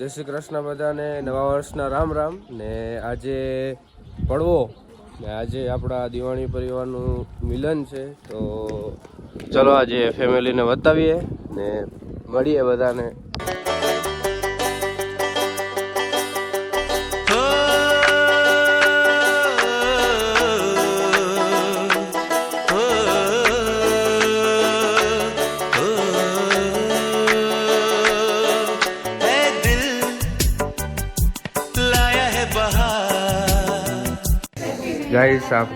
જય શ્રી કૃષ્ણ બધાને, નવા વર્ષના રામ રામ. ને આજે પડવો, ને આજે આપણા દિવાળી પરિવારનું મિલન છે, તો ચલો આજે ફેમિલીને બતાવીએ ને મળીએ બધાને. ગાઈસ આપ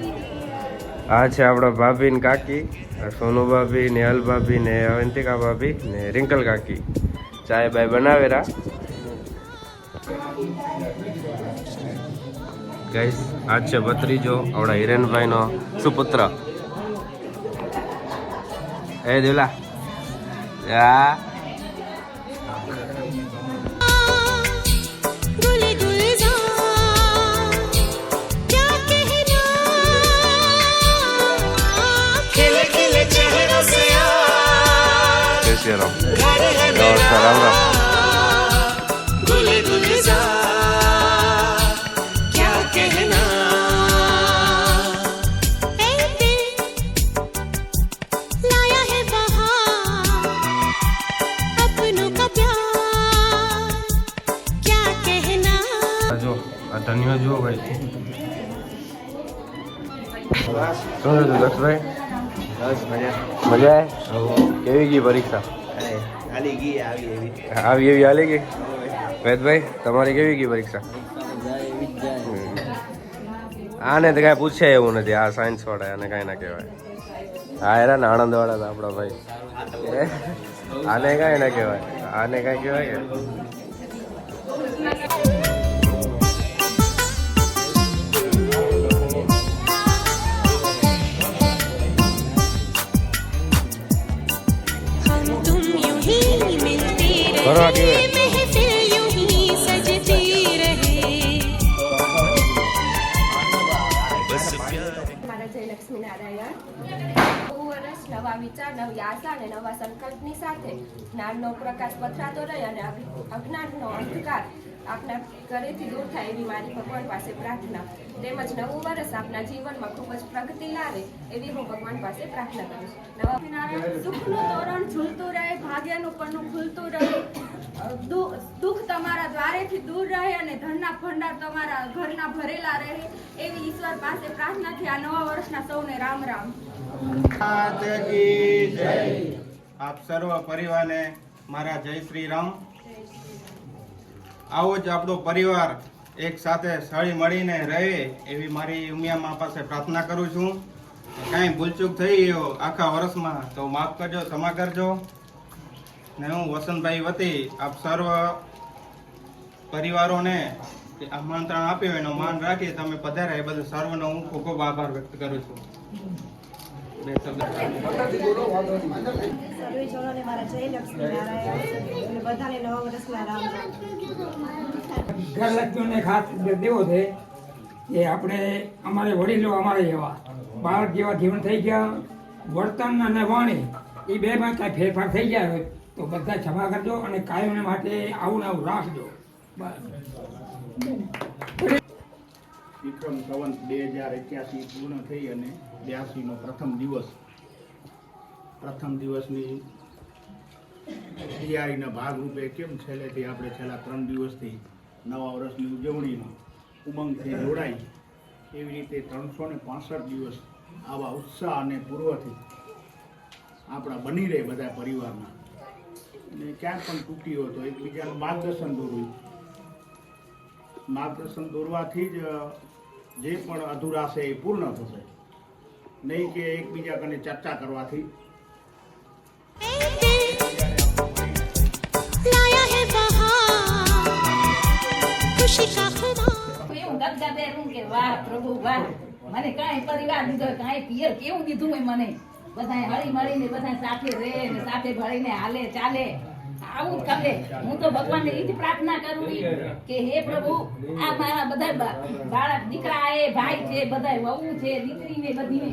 આ છે આપણા ભાભી ને કાકી સોનુ ભાભી નેહલ ભાભી ને અવંતિકા ભાભી ને રિંકલ કાકી. ચાય બાય બનાવેરા ગાઈસ આ છે ભત્રીજો આપણા હિરેનભાઈ નો સુપુત્ર. એ દેવલા આ જય શ્રી રામ રામ રામ ધન્યવાદ જુઓ ભાઈ જોયું દક્ષભાઈ મજા. આવે કેવી ગઈ પરીક્ષા? ગઈ આવી એવી. આવી એવી હાલી ગઈ? વેદભાઈ તમારી કેવી ગઈ પરીક્ષા? આને તો કાંઈ પૂછે એવું નથી આ સાયન્સ વાળા આને કાંઈ ના કહેવાય. હા એરા ને આણંદ વાળા આપણા ભાઈ? આને કાંઈ ના કહેવાય. આને કાંઈ કહેવાય જય લક્ષ્મી નારાયણ. નવું વર્ષ નવા વિચાર, નવી આશા અને નવા સંકલ્પની સાથે જ્ઞાનનો પ્રકાશ પથરાતો રહે અને અજ્ઞ- અજ્ઞાનનો અંધકાર આપના ઘરેથી દૂર થાય એવી મારી ભગવાન પાસે પ્રાર્થના. તેમજ નવું વર્ષ આપના જીવનમાં ખૂબ જ પ્રગતિ લાવે એવી હું ભગવાન પાસે પ્રાર્થના કરું છું. સુખનું તોરણ ઝૂલતું રહે, ભાગ્યનું પન્નું ખુલતું રહે. દુઃખ તમારા દ્વારેથી દૂર રહે અને ધનના ભંડાર તમારા ઘરના ભરેલા રહે એવી ઈશ્વર પાસે પ્રાર્થનાથી આ નવા વર્ષના સૌને રામ રામ. આપ સર્વ પરિવારને મારા જય શ્રી રામ. આવો જ આપણો પરિવાર એક સાથે સળી મળીને રહે એવી મારી ઉમિયામાં પાસે પ્રાર્થના કરું છું. કાંઈ ભૂલચૂક થઈ ગયો આખા વર્ષમાં તો માફ કરજો, ક્ષમા કરજો. ને હું વસંતભાઈ વતી આપ સર્વ પરિવારોને આમંત્રણ આપ્યું એનો માન રાખી તમે પધાર્યા એ બધું સર્વનો હું ખૂબ ખૂબ આભાર વ્યક્ત કરું છું. સર્વે રામ ખાસ દેવો છે કે આપણે અમારે વડીલો અમારે જેવા બાળક જેવા જીવન થઈ ગયા વર્તન અને વાણી, એ બેમાં કાંઈ ફેરફાર થઈ ગયા હોય, તો બધા ક્ષમા કરજો અને કાયમને માટે આવું ને આવું રાખજો. બસ. વિક્રમ સંવંત બે હજાર એક્યાસી પૂર્ણ થઈ અને બ્યાસીનો પ્રથમ દિવસ. પ્રથમ દિવસની તૈયારીના ભાગરૂપે કેમ છેલ્લેથી આપણે છેલ્લા ત્રણ દિવસથી નવા વર્ષની ઉજવણીમાં ઉમંગથી જોડાઈ. એવી રીતે ત્રણસો ને પાસઠ દિવસ આવા ઉત્સાહ અને પૂર્વથી આપણા બની રહે બધા પરિવારમાં. અને ક્યાંક પણ તૂટી હોય તો એકબીજાનું માર્ગદર્શન દોરવું. માર્ગદર્શન દોરવાથી જ જે પણ અધૂરા છે એ પૂર્ણ થશે. નહીં કે એકબીજા કને ચર્ચા કરવાથી. મને કાંઈ પરિવાર દીધો કાંઈ પિયર કેવું દીધું મને? બધા હળી મળીને બધા સાથે રહે સાથે ભળીને હાલે ચાલે. આવું જ કરે. હું તો ભગવાનને એ જ પ્રાર્થના કરું કે હે પ્રભુ, આ મારા બધા બાળક દીકરા એ, ભાઈ છે બધા વહુ છે, દીકરી ને બધી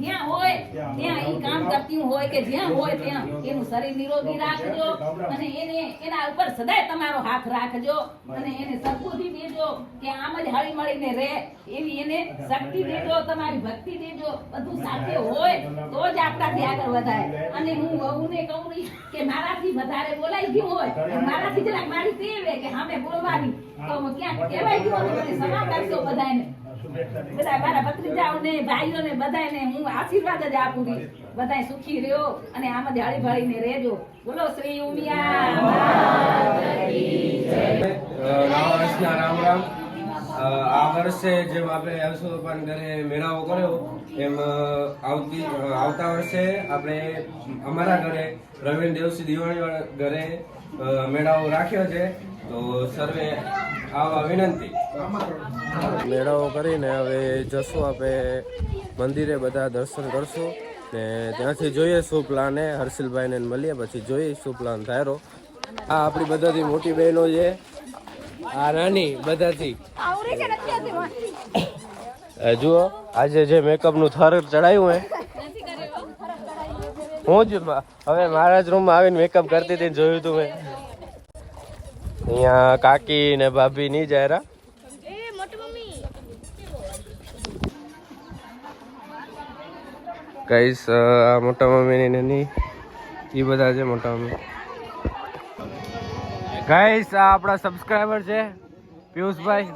જ્યાં હોય ત્યાં એ કામ કરતી હોય કે જ્યાં હોય ત્યાં એનું શરીર નિરોગી રાખજો અને એને એના ઉપર સદાય તમારો હાથ રાખજો અને એને સદબુદ્ધિ દેજો કે આમ જ હળી મળીને રહે એવી એને શક્તિ દેજો તમારી ભક્તિ દેજો બધું સાથે હોય તો જ આપણાથી આગળ વધાય અને હું વહુને કહું કે મારાથી વધારે બોલાઈ ગયું હોય મારાથી જરાક મારી તે કે સામે બોલવાની. તો ક્યાંક કહેવાય ગયું મને ક્ષમા કરજો બધાને બધા મારા ભત્રીજાઓને, ભાઈઓને બધાને હું આશીર્વાદ જ આપું છું. બધા સુખી રહ્યો અને આમાં જાળી ભળીને રહેજો. બોલો શ્રી ઉમિયા રામ રામ આ વર્ષે જેમ આપણે અવસોપાન ઘરે મેળાવો કર્યો, એમ આવતી આવતા વર્ષે આપણે અમારા ઘરે પ્રવીણ દેવસિંહ દિવાણી ઘરે અ, મેળાવો રાખ્યો છે તો સર્વે આવા વિનંતી. મેળાઓ કરીને હવે જશું આપણે મંદિરે બધા દર્શન કરશું. ને ત્યાંથી જોઈએ શું પ્લાન હે હર્ષિલભાઈને મળીએ પછી જોઈએ શું પ્લાન થાય. આ આપણી બધાથી મોટી બહેનો છે. આ નાની બધાથી. જુઓ આજે જે મેકઅપનું થર ચડાવ્યું હે. હું જ હવે મારા જ રૂમમાં આવીને મેકઅપ કરતી હતી જોયું તું મેં. અહીંયા કાકી ને ભાભી નહીં જાય રા કઈશ આ મોટા મમ્મી ની નાની એ બધા છે મોટા મમ્મી. ગાઈસ આ આપણા સબસ્ક્રાઈબર છે પિયુષભાઈ.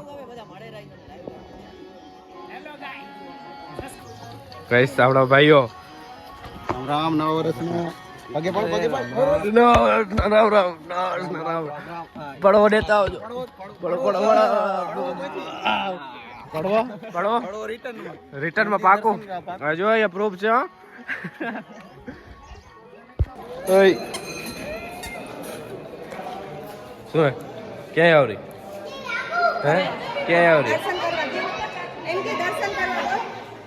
કઈશ આપણા ભાઈઓ. રામ નવ વર્ષનો. પગે નો, રામ રામ રામ રામ. પડવો દેતા આવજો. પડવો પડવો પડવો. પડવો? રિટર્નમાં. પાકું? જો અહીંયા પ્રૂફ છે ઓય. શું? ક્યાંય આવરી? હે? ક્યાંય આવરી? દર્શન કરવા દે. એમ કે દર્શન કરવા દો.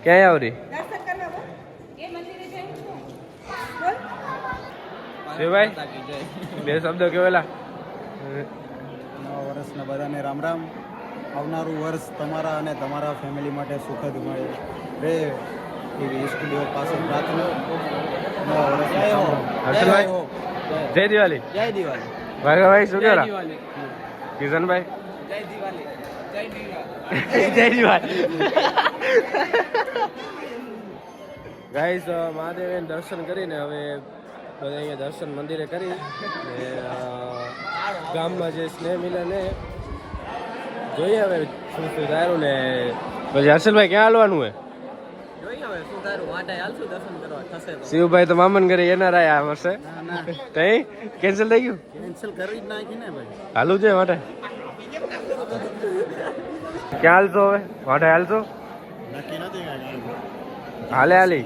ક્યાંય આવરી દર્શન કરવા દો. બોલ. શિવભાઈ બે શબ્દો કેવેલા નવા વર્ષના બધાને રામ રામ. આવનારું વર્ષ તમારા અને તમારા ફેમિલી માટે સુખદ મળે. રે એવી સ્ટુડિયો પાસે પ્રાર્થના. નવા વર્ષ જય દિવાળી. જય દિવાળી. ભાઈ શું કેલા કિશનભાઈ? જય દિવાળી. ગાઈસ મહાદેવ દર્શન કરીને હવે બધા અહીંયા દર્શન મંદિરે કરી ને ગામમાં જે સ્નેહ મિલને જોઈએ હવે શું શું થાય ને. પછી હર્ષલભાઈ ક્યાં હાલવાનું હે શિવભાઈ તો મામન ઘરે એના રહ્યા આ વર્ષે. તઈ? કેન્સલ થઈ ગયું? કેન્સલ કરી જ નાખી ને ભાઈ. હાલું છે માટે ક્યાં હાલશો હવે? માટે હાલશો? હાલે નથી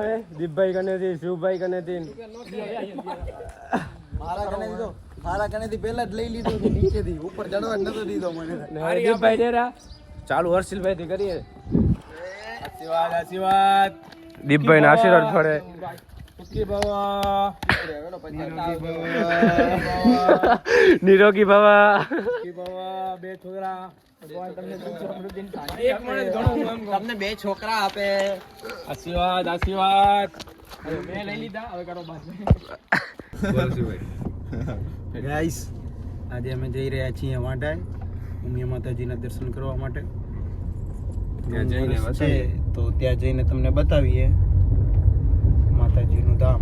આવે. દીપભાઈ કનેથી શિવભાઈ કનેથી મારા કને તો મારા કનેથી પહેલા જ લઈ લીધું નીચે નીચેથી. ઉપર ચડવા જ નતો દીધો મને. દીપભાઈ ડેરા ચાલુ હર્ષિલભાઈ થી કરીએ. આશીર્વાદ આશીર્વાદ. દીપભાઈ ના આશીર્વાદ પડે નિરોગી બાબા બે છોકરા. તમને બે છોકરા આપે. આશીર્વાદ આશીર્વાદ. મેં લઈ લીધા. હવે કરો ગાઈસ આજે અમે જઈ રહ્યા છીએ વાંઢાય. ઉમિયા માતાજીના દર્શન કરવા માટે. તો ત્યાં જઈને તમને બતાવીએ. ધામ.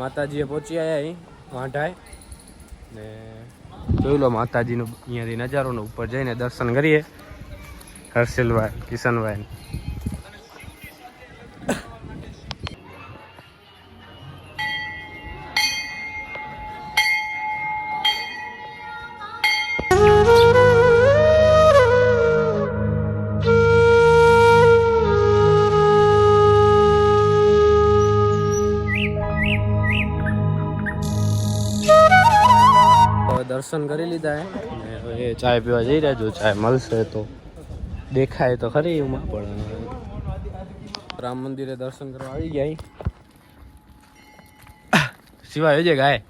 માતાજીએ પહોંચી આવ્યા વાંઢાય ને જોઈ લો માતાજીનું અહીંયાથી નજારો ઉપર જઈને દર્શન કરીએ. હર્ષિલભાઈ કિશનભાઈ ચાય પીવા જઈ રહ્યા છું ચાય મળશે તો દેખાય તો ખરી એમાં પણ રામ મંદિરે દર્શન કરવા આવી ગયા. સિવાય હજે ગાય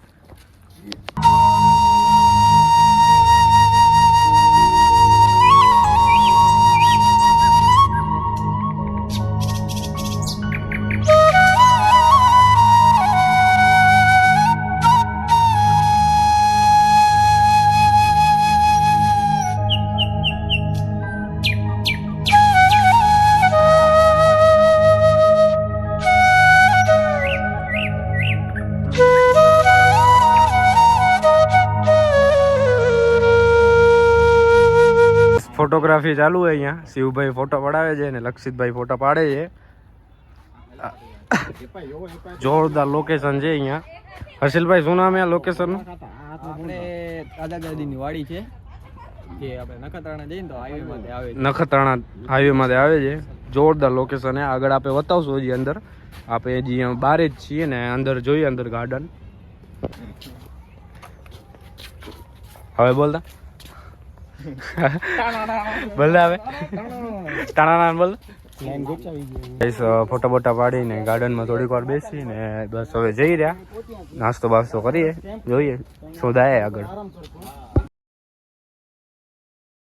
ફોટોગ્રાફી ચાલુ હોય અહીંયા. શિવભાઈ ફોટો પડાવે છે અને લક્ષિતભાઈ ફોટો પાડે છે. જોરદાર લોકેશન છે અહીંયા. હર્ષિલભાઈ શું નામ લોકેશન આ લોકેશનનું આપણે દાદા વાડી છે જે નખત્રાણા હાઈવે માંથી આવે છે. નખત્રાણા આવે છે. જોરદાર લોકેશન છે. આગળ આપણે બતાવશું હજી અંદર. આપણે હજી બારે જ છીએ ને અંદર જોઈએ અંદર ગાર્ડન હવે બોલતા. બોલતા હવે. તાણા બોલ. ફોટા બોટા પાડીને ગાર્ડનમાં થોડીક વાર બેસીને બસ હવે જઈ રહ્યા. નાસ્તો બાસ્તો કરીએ જોઈએ શોધાય આગળ.